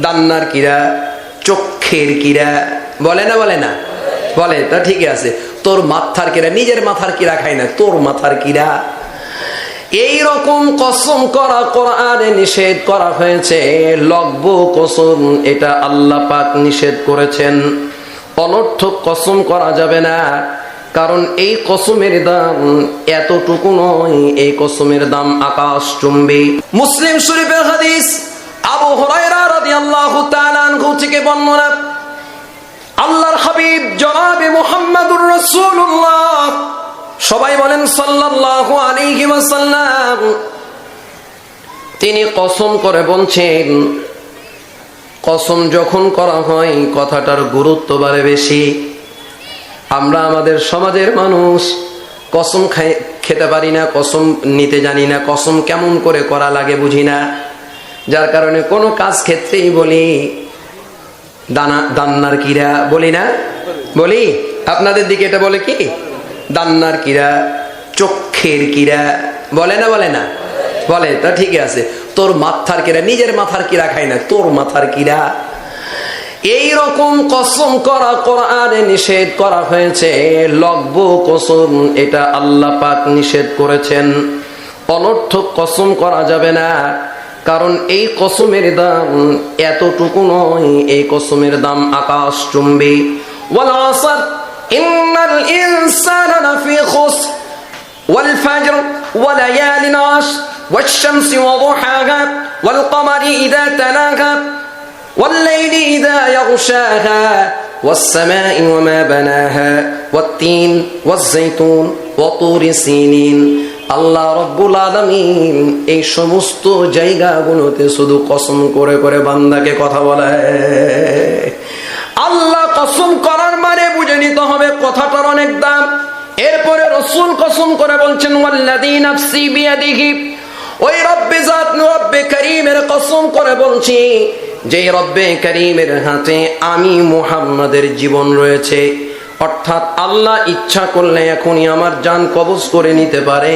দান্নার কিরা, চক্ষের কিরা, বলে না বলে না? বলে, তা ঠিকই আছে। তোর মাথার কিরা, নিজের মাথার কিরা খাই না, তোর মাথার কিরা। এই রকম কসম করা, কোরআনে নিষেধ করা হয়েছে। লব্ব কসম, এটা আল্লাহ পাক নিষেধ করেছেন। অনর্থক কসম করা যাবে না। কারণ এই কসমের দাম এতটুকু নয়, এই কসমের দাম আকাশ চুম্বি। মুসলিম শরীফের হাদিস আবু হুরায়রা রাদিয়াল্লাহু তাআলা আনহু থেকে বর্ণনা, আল্লাহর হাবিব জনাবে মুহাম্মাদুর রাসূলুল্লাহ। সবাই বলেন সাল্লাল্লাহু আলাইহি ওয়াসাল্লাম। তিনি কসম করে বলছেন, কসম যখন করা হয় কথাটার গুরুত্ব বাড়ে বেশি। আমরা আমাদের সমাজের মানুষ, কসম খেতে পারি না, কসম নিতে জানি না, কসম কেমন করে করা লাগে বুঝি না। যার কারণে কোনো কাজ ক্ষেত্রেই বলি, দানা, দান্নার কিরা বলি না। বলি, আপনাদের দিকে এটা বলে কি? দান্নার কিরা চক্ষের কিরা বলে না বলে না? বলে, তা ঠিকই আছে। তোর মাথার কিরা নিজের মাথার কিরা খাই না, তোর মাথার কিরা এই রকম কসম করা, কোরআনে নিষেধ করা হয়েছে লব্ব কসম, এটা আল্লাহ পাক নিষেধ করেছেন। অনর্থক কসম করা যাবে না। কারণ এই কসমের দাম এতটুকু নয় এই কসমের দাম আকাশ চুম্বি ওয়াল আসর ইন্নাল ইনসানা লাফি খুসর والفجر وليال عشر والشمس وضحاها والقمر إذا تلاها والليل إذا يغشاها والسماء وما بناها والتين والزيتون وطور سينين আল্লাহ রব্বুল আলমিন এই সমস্ত জায়গাগুলোতে শুধু কসম করে করে বান্দাকে কথা বলে। আল্লাহ কসম করার মানে বুঝে নিতে হবে কথাটার অনেক দাম। এরপরে রসুল কসম করে বলছেন ওই রব্বে জাত রব্বে করিমের কসম করে বলছি যে রব্বে করিমের হাতে আমি মুহাম্মাদের জীবন রয়েছে অর্থাৎ আল্লাহ ইচ্ছা করলে এখনই আমার জান কবজ করে নিতে পারে।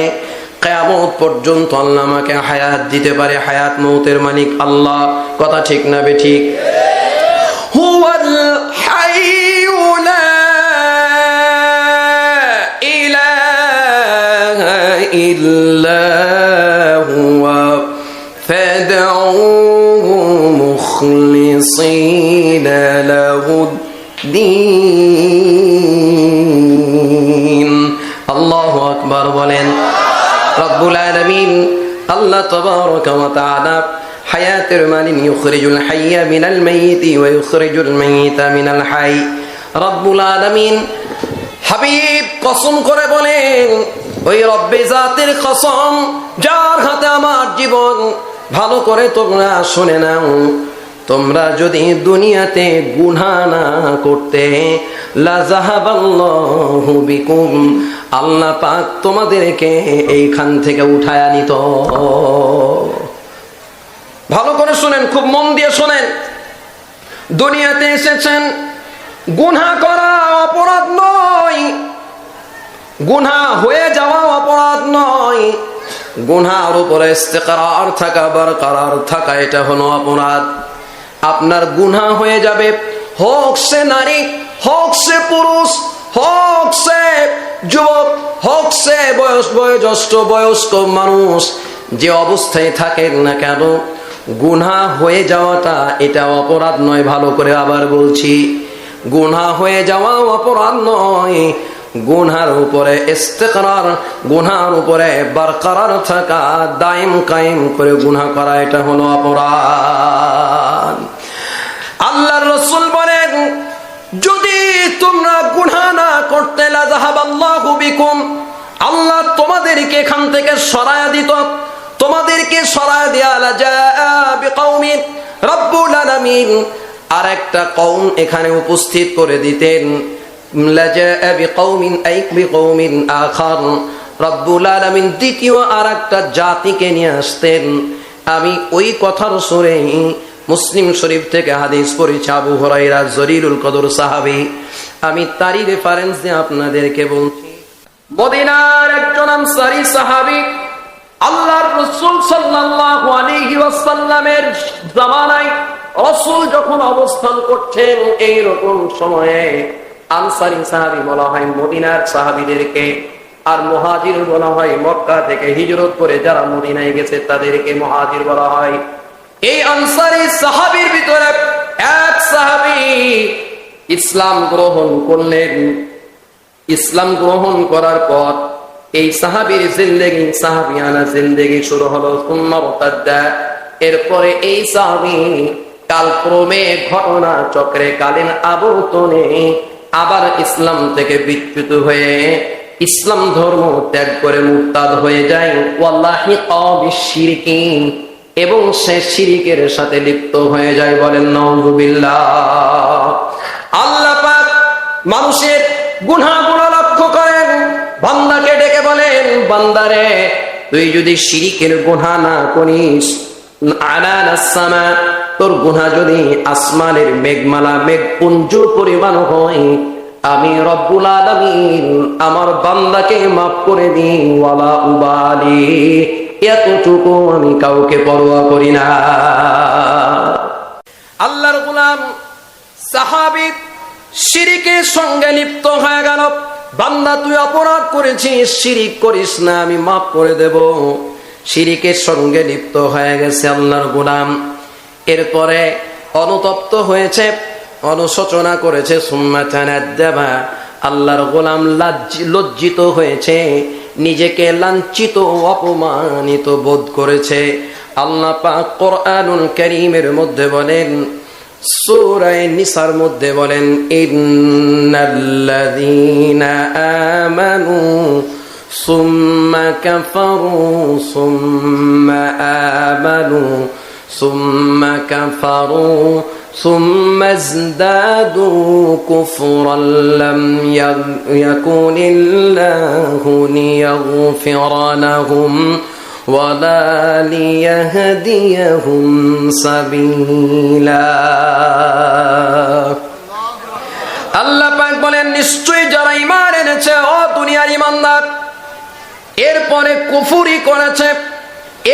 কেয়ামত পর্যন্ত আল্লাহ আমাকে হায়াত দিতে পারে। হায়াত মৌতের মালিক আল্লাহ। কথা ঠিক না বে ঠিক? হুয়াল আকবার বলেন, রব্বুল আল্লাহ হায়াতের ইউখরিজুল হাইয়া মিনাল ওয়া ইউখরিজুল মিনাল হাই। রব্বুল আলামিন হাবিব কসম করে বলেন, ওই রব্বে জাতের কসম যার হাতে আমার জীবন, ভালো করে তোমরা শুনে নাও। তোমরা যদি দুনিয়াতে গুনা না করতে আল্লাহ পাক তোমাদেরকে এইখান থেকে উঠায় নিত। ভালো করে শুনেন, খুব মন দিয়ে শোনেন। দুনিয়াতে এসেছেন গুনা করা অপরাধ নয়। গুনা হয়ে যাওয়া অপরাধ নয়। গুনার উপরে ইস্তেকার থাকা, বরকরার থাকা, এটা হলো অপরাধ। আপনার গুনা হয়ে যাবে, হোক সে নারী হোক সে পুরুষ, হক সে যুবক, হোক সে বয়স, বয়োজ্যেষ্ঠ, বয়স্ক মানুষ। যে অবস্থায় থাকেন না কেন গুনা হয়ে যাওয়াটা এটা অপরাধ নয়, ভালো করে আবার বলছি। গুনা হয়ে যাওয়া অপরাধ নয়, গুনহার উপরে ইস্তেকরার, গুনহার উপরে বরকরার থাকা দাইম কায়েম করে গুনা করা, এটা হলো অপরাধ। আল্লাহর রসুল বলেন যদি তোমরা গুনা না করতে বিকুম, আল্লাহ তোমাদেরকে এখান থেকে সরায়া দিত। তোমাদেরকে সরায়া দেয়া রব্বুল আলামিন। আর একটা কৌম এখানে উপস্থিত করে দিতেন রব্বুল আলামিন দ্বিতীয় আর একটা জাতিকে নিয়ে আসতেন। আমি ওই কথার সুরে মুসলিম শরীফ থেকে হাদিস পড়েছি আবু হরাইরা জরিরুল কদর সাহাবি। আমি তারই রেফারেন্স দিয়ে আপনাদেরকে বলছি, মদিনার একজন আনসারী সাহাবি আল্লাহর রাসূল সাল্লাল্লাহু আলাইহি ওয়াসাল্লামের জামানায় রসুল যখন অবস্থান করছেন এই রকম সময়ে আনসারি সাহাবি বলা হয় মদিনার সাহাবিদেরকে, আর মহাজির বলা হয় মক্কা থেকে হিজরত করে যারা মদিনায় গেছে তাদেরকে মহাজির বলা হয়। এই আনসারি সাহাবির ভিতরে এক সাহাবি ইসলাম গ্রহণ করলেন। ইসলাম গ্রহণ করার পর এই সাহাবির জিন্দেগি, সাহাবিয়ানা জিন্দেগি শুরু হলো এরপরে এই সাহাবি কালক্রমে ঘটনা চক্রে কালীন আবর্তনে আবার ইসলাম থেকে বিচ্যুত হয়ে ইসলাম ধর্ম ত্যাগ করে মুক্তাদ হয়ে যায়। ওয়াল্লাহি অবিশিরকিন এবং সে শিরিকের সাথে লিপ্ত হয়ে যায় বলেন নওজুবিল্লাহ আল্লাহ মানুষের গুনাহগুলো লক্ষ্য করেন, বান্দাকে ডেকে বলেন, বান্দারে, তুই যদি শিরিকের গুনাহ না করিস তোর গুনাহ যদি আসমানের মেঘমালা মেঘপুঞ্জ পরিমাণ হয়, আমি রব্বুল আলামিন আমার বান্দাকে মাফ করে দিই, ওয়ালা উবালি। এতটুকু আমি কাউকে পরোয়া করি না। আল্লাহর গোলাম সাহাবি শিরিকের সঙ্গে লিপ্ত হয়ে গেল। বান্দা, তুই অপরাধ করেছিস, শিরিক করিস না, আমি মাফ করে দেব। শিরিকের সঙ্গে লিপ্ত হয়ে গেছে আল্লাহর গোলাম। এরপরে অনুতপ্ত হয়েছে, অনুশোচনা করেছে, সুম্মা দেবা আল্লাহর গোলাম লজ্জিত হয়েছে নিজেকে লাঞ্ছিত অপমানিত বোধ করেছে। আল্লাহ পাক কোরআনুল করিমের মধ্যে বলেন, সূরায়ে নিসার মধ্যে বলেন, ইন্নাল্লাযীনা আমানু সুম্মা কাফারু সুম্মা আমানু সুম্মা কাফারু ثم ازدادوا كفرا لم يغ- يكن الله ليغفر لهم ولا ليهديهم سبيلا আল্লাহ পাক বলেন নিশ্চয়ই যারা ইমান এনেছে ও দুনিয়ার ইমানদার এরপরে কুফুরি করেছে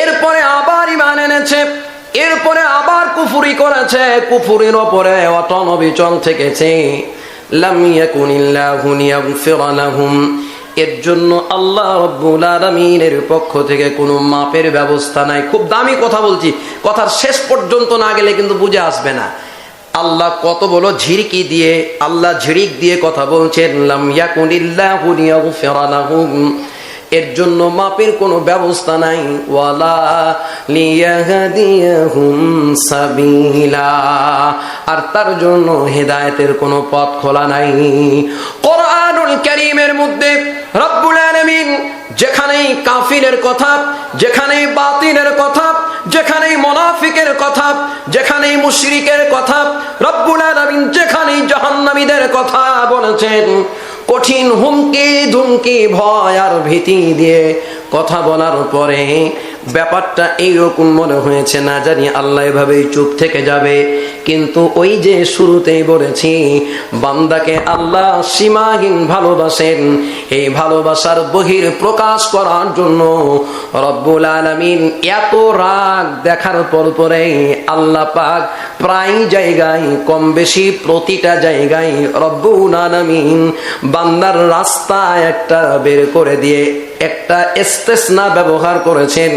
এরপরে আবার ইমান এনেছে এরপরে আবার কুফুরি করেছে। কুফুরির ওপরে অটল অবিচল থেকেছে। এর জন্য আল্লাহ রব্বুল আলামিনের পক্ষ থেকে কোনো মাপের ব্যবস্থা নাই। খুব দামি কথা বলছি। কথার শেষ পর্যন্ত না গেলে কিন্তু বুঝে আসবে না। আল্লাহ কত বলো ঝিরকি দিয়ে, আল্লাহ ঝিরিক দিয়ে কথা বলছেন, লাম ইয়াকুনিল্লাহু লিয়াগফিরা লাহুম। এর জন্য মাপের কোনো ব্যবস্থা নাই। ওয়ালা আর তার জন্য হেদায়েতের কোনো পথ খোলা নাই। কোরআনুল কারীমের মধ্যে রব্বুল আলামিন যেখানেই কাফিরের কথা, যেখানেই বাতিলের কথা, যেখানেই মোনাফিকের কথা, যেখানেই মুশরিকের কথা, রব্বুল আলামিন যেখানেই জাহান্নামীদের কথা বলেছেন কঠিন হুমকি, ধুমকি, ভয় আর ভীতি দিয়ে কথা বলার পরে ব্যাপারটা এইরকম মনে হয়েছে, না জানি আল্লাহ এভাবেই চুপ থেকে যাবে। কিন্তু ওই যে শুরুতেই বলেছি, বান্দাকে আল্লাহ সীমাহীন ভালোবাসেন। এই ভালোবাসার বহির প্রকাশ করার জন্য রব্বুল আলামিন এত রাগ দেখার পর পরে আল্লাহ পাক প্রায় জায়গায় কম বেশি প্রতিটা জায়গায় রব্বুল আলামিন বান্দার রাস্তা একটা বের করে দিয়ে একটা এস্তেসনা ব্যবহার করেছেন।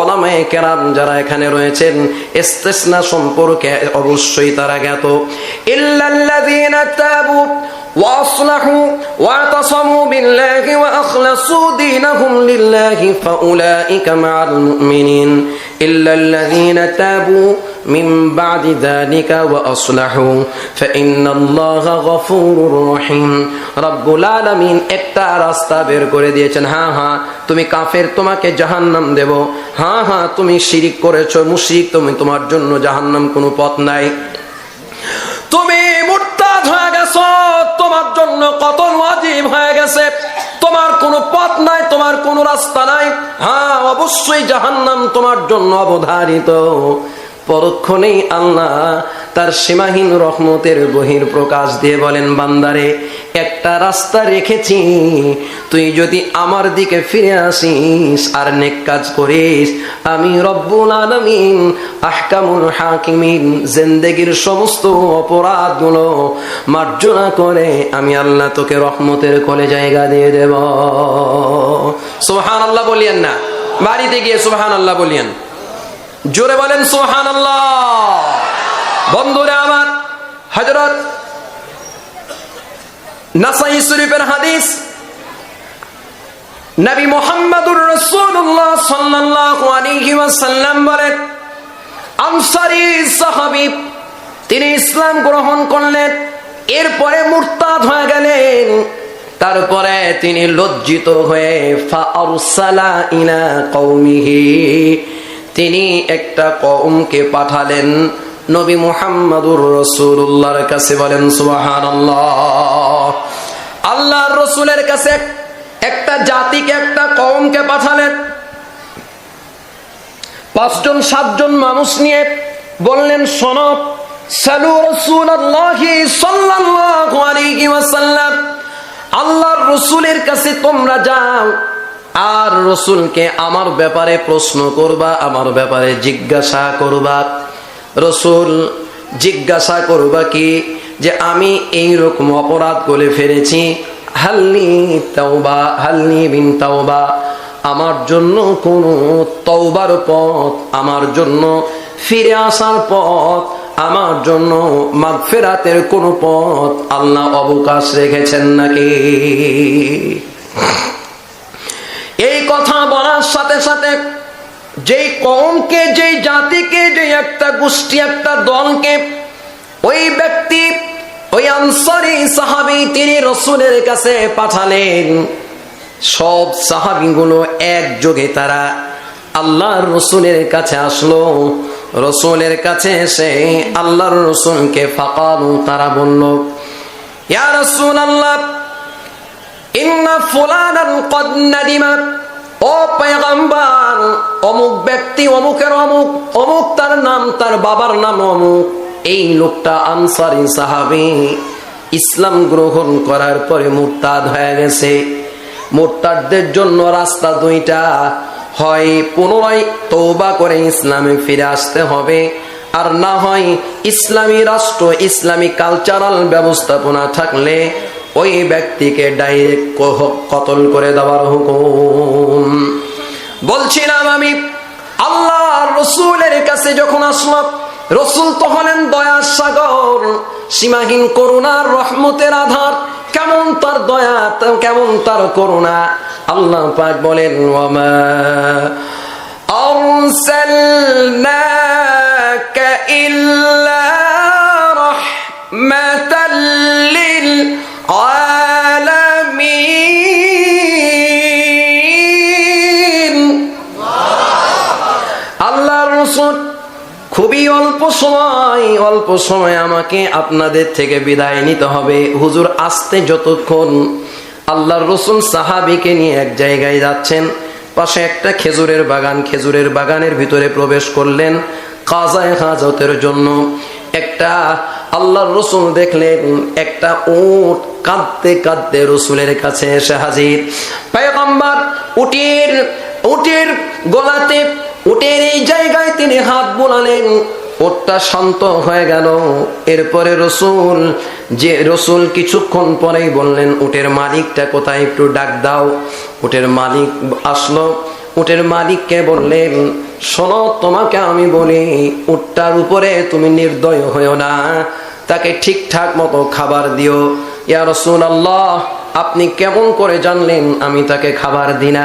ওলামায়ে কেরাম যারা এখানে রয়েছেন, এস্তেসনা সম্পর্কে অবশ্যই তারা জ্ঞাত ইল্লাল্লাযীনা তাবু وأصلحوا واعتصموا بالله وأخلصوا دينهم لله فأولئك مع المؤمنين إلا الذين تابوا من بعد ذلك وأصلحوا فإن الله غفور رحيم رب العالمين একটা রাস্তা বের করে দিয়েছেন হ্যাঁ হ্যাঁ তুমি কাফের তোমাকে জাহান্নাম দেব হ্যাঁ হ্যাঁ তুমি শিরিক করেছো মুশরিক তুমি তোমার জন্য জাহান্নাম কোনো পথ নাই তুমি মুরতাদ হয়ে গেছো তোমার জন্য কত ওয়াজিব হয়ে গেছে তোমার কোনো পথ নাই তোমার কোনো রাস্তা নাই হ্যাঁ অবশ্যই জাহান্নাম তোমার জন্য অবধারিত পরক্ষণেই আল্লাহ তার সীমাহীন রহমতের বহির প্রকাশ দিয়ে বলেন, বান্দারে, একটা রাস্তা রেখেছি। তুই যদি আমার দিকে ফিরে আসিস আর নেক কাজ করিস, আমি রব্বুল আলমিন, আহকামুল হাকিমিন, জেন্দেগির সমস্ত অপরাধগুলো মার্জনা করে আমি আল্লাহ তোকে রহমতের কোলে জায়গা দিয়ে দেব। সোহান আল্লাহ বলিয়েন না। বাড়িতে গিয়ে সোহান আল্লাহ বলিয়েন। জোরে বলেন সোহান বন্ধুরা আমার হজরত নাসাই শরীফের হাদিস, নবী মোহাম্মদুর রাসূলুল্লাহ সাল্লাল্লাহু আলাইহি ওয়াসাল্লাম বলেন, আনসারী সাহাবী, তিনি ইসলাম গ্রহণ করলেন, এরপরে মুরতাদ হয়ে গেলেন, তারপরে তিনি লজ্জিত হয়ে, ফাআরসালা ইলা কওমিহি। তিনি একটা কওমকে পাঠালেন। নবী মুহাম্মদুর রসুল্লাহর কাছে বলেন, সুবহানাল্লাহ। আল্লাহর রসুলের কাছে একটা জাতিকে, একটা কওমকে পাঠালেন। পাঁচজন, সাতজন মানুষ নিয়ে বললেন, শোনো, সালু আলাইহি ওয়াসাল্লাম, আল্লাহর রসুলের কাছে তোমরা যাও। আর রসুলকে আমার ব্যাপারে প্রশ্ন করবা, আমার ব্যাপারে জিজ্ঞাসা করবা। রসুল জিজ্ঞাসা করবা কি যে, আমি এই রকম অপরাধ করে ফেলেছি হালনি তাওবা হালনি বিন তাওবা, আমার জন্য কোনো তওবার পথ, আমার জন্য ফিরে আসার পথ, আমার জন্য মাগফেরাতের কোনো পথ আল্লাহ অবকাশ রেখেছেন নাকি? এই কথা বলার সাথে সাথে যেই কমকে যেই জাতিকে যে একটা গোষ্ঠী, একটা দলকে, ওই ব্যক্তি, ওই আনসারি সাহাবি তিনি রসুলের কাছে পাঠালেন। সব সাহাবিগুলো একযোগে তারা আল্লাহর রসুলের কাছে আসলো। রসুলের কাছে এসে আল্লাহর রসুলকে ফাঁকালু, তারা বলল, ইয়া রসুল আল্লাহ ইন্না অমুক ব্যক্তি অমুকের অমুক অমুক তার নাম, তার বাবার নাম অমুক। এই লোকটা ইসলাম গ্রহণ করার পরে মুরতাদ হয়ে গেছে। মোরতাদদের জন্য রাস্তা দুইটা, হয় পুনরায় তৌবা করে ইসলামে ফিরে আসতে হবে, আর না হয় ইসলামী রাষ্ট্র, ইসলামী কালচারাল ব্যবস্থাপনা থাকলে ওই ব্যক্তিকে ডাইরেক্ট কতল করে দেওয়ার হুকুম বলছিলাম আমি আল্লাহ রসুলের কাছে যখন আসলাম রসুল তো হলেন দয়ার সাগর সীমাহীন করুণার রহমতের আধার কেমন তার দয়া কেমন তার করুণা আল্লাহ পাক বলেন ওয়ামা أرسلناك إلا رحمة খুবই অল্প সময় অল্প সময় আমাকে আপনাদের থেকে বিদায় নিতে হবে। হুজুর, আসতে যতক্ষণ আল্লাহর রসুল সাহাবিকে নিয়ে এক জায়গায় যাচ্ছেন, পাশে একটা খেজুরের বাগান, খেজুরের বাগানের ভিতরে প্রবেশ করলেন কাজায় হাজতের জন্য। একটা আল্লাহর রসুল দেখলেন, একটা উট কাঁদতে কাঁদতে রসুলের কাছে এসে হাজির। পেগম্বর উটির, উটের গলাতে, উটের এই জায়গায় তিনি হাত বোলালেন। ওটটা শান্ত হয়ে গেল। এরপরে রসুল, যে রসুল কিছুক্ষণ পরেই বললেন, উটের মালিকটা কোথায়? একটু ডাক দাও। উটের মালিক আসলো। উটের মালিককে বললেন, শোনো, তোমাকে আমি বলি, উটটার উপরে তুমি নির্দয় হয়েও না। তাকে ঠিকঠাক মতো খাবার দিও। ইয়া রসুল আল্লাহ আপনি কেমন করে জানলেন আমি তাকে খাবার দিনা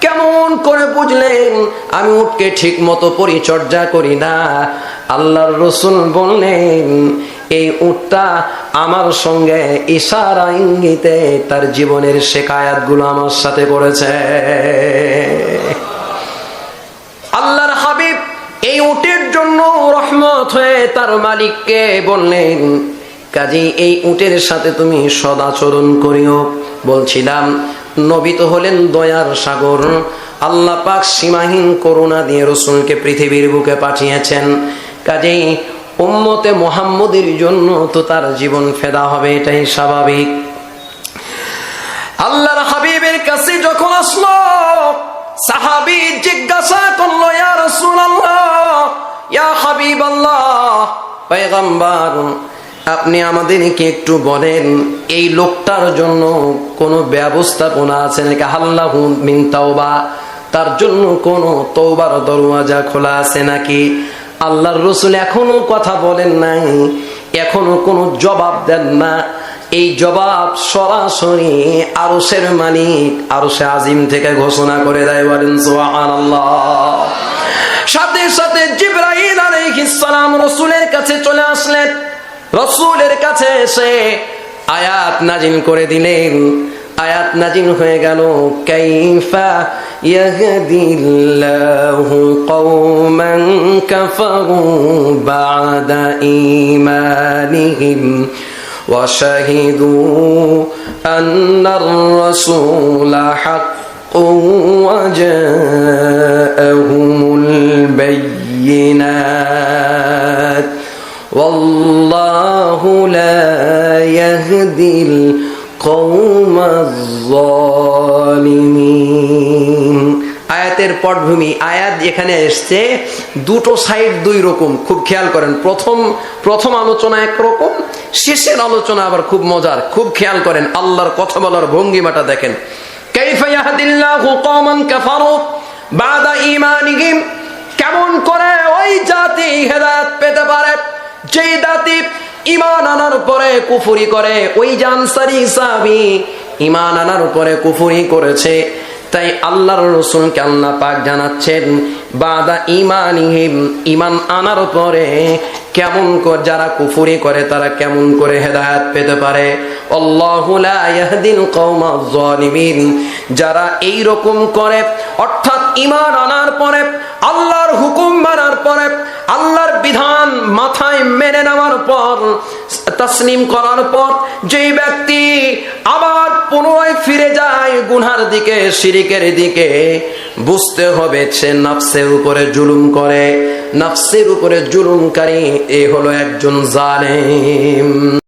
কেমন করে বুঝলেন আমি উঠকে ঠিক মতো পরিচর্যা করি না? আল্লাহর রসুল বললেন, এই উটটা আমার সঙ্গে ইশারা ইঙ্গিতে তার জীবনের শেখায়াতগুলো আমার সাথে করেছে আল্লাহর হাবিব এই উটের জন্য রহমত হয়ে তার মালিককে বললেন, কাজী, এই উটের সাথে তুমি সদাচরণ করিও। বলছিলাম, নবী তো হলেন দয়ার সাগর। আল্লাহ পাক সীমাহীন করুণা দিয়ে রসুলকে পৃথিবীর বুকে পাঠিয়েছেন। কাজেই উম্মতে মোহাম্মদের জন্য তো তার জীবন ফেদা হবে, এটাই স্বাভাবিক। আল্লাহর হাবিবের কাছে যখন আসলো, সাহাবি জিজ্ঞাসা করল, ইয়া রাসূলুল্লাহ আপনি আমাদেরকে একটু বলেন, এই লোকটার জন্য কোনো ব্যবস্থাপনা আছে নাকি? আল্লাহু মিন তাওবা, তার জন্য কোনো তওবার দরওয়াজা খোলা আছে নাকি? আল্লাহর রসুল এখনও কথা বলেন নাই, এখনও কোনো জবাব দেন না। এই জবাব সরাসরি আরসের মালিক আরসে আজিম থেকে ঘোষণা করে দেয় বলেন, সুবহানাল্লাহ। সাথে সাথে জিব্রাইল আলাইহিস সালাম রসুলের কাছে চলে আসলেন রসুলের কাছে এসে আয়াত নাজিল করে দিলেন আয়াত নাজিল হয়ে গেল কাইফা ইয়াহদিল্লাহু কওমান কাফারু বাদা ঈমানিহিম وشهدوا أن الرسول حق وجاءهم البينات والله لا يهدي القوم الظالمين আয়াতের পটভূমি আয়াত যেখানে এসছে দুটো সাইড দুই রকম খুব খেয়াল করেন প্রথম প্রথম আলোচনা একরকম শেষের আলোচনা আবার খুব মজার খুব খেয়াল করেন আল্লাহর কথা বলার ভঙ্গিমাটা দেখেন কাইফা কেমন করে ওই জাতি হেদায়েত পেতে পারে? যে জাতি ইমান আনার পরে কুফুরি করে, ওই জানসারি সাহাবী ইমান আনার পরে কুফুরি করেছে। তাই আল্লাহর রসুলকে আল্লাহ পাক জানাচ্ছেন, বাদা ইমানিহিম ইমান আনার পরে কেমন করে যারা কুফুরি করে তারা কেমন করে হেদায়েত পেতে পারে? যারা এই রকম করে, অর্থাৎ ইমান আনার পরে, আল্লাহর হুকুম মানার পরে, আল্লাহর বিধান মাথায় মেনে নেওয়ার পর তসলিম করার পর যেই ব্যক্তি আবার পুনরায় ফিরে যায় গুনার দিকে, শিরিকের দিকে, বুঝতে হবে সে নফসের উপরে জুলুম করে। নফসের উপরে জুলুমকারী এ হলো একজন জালেম।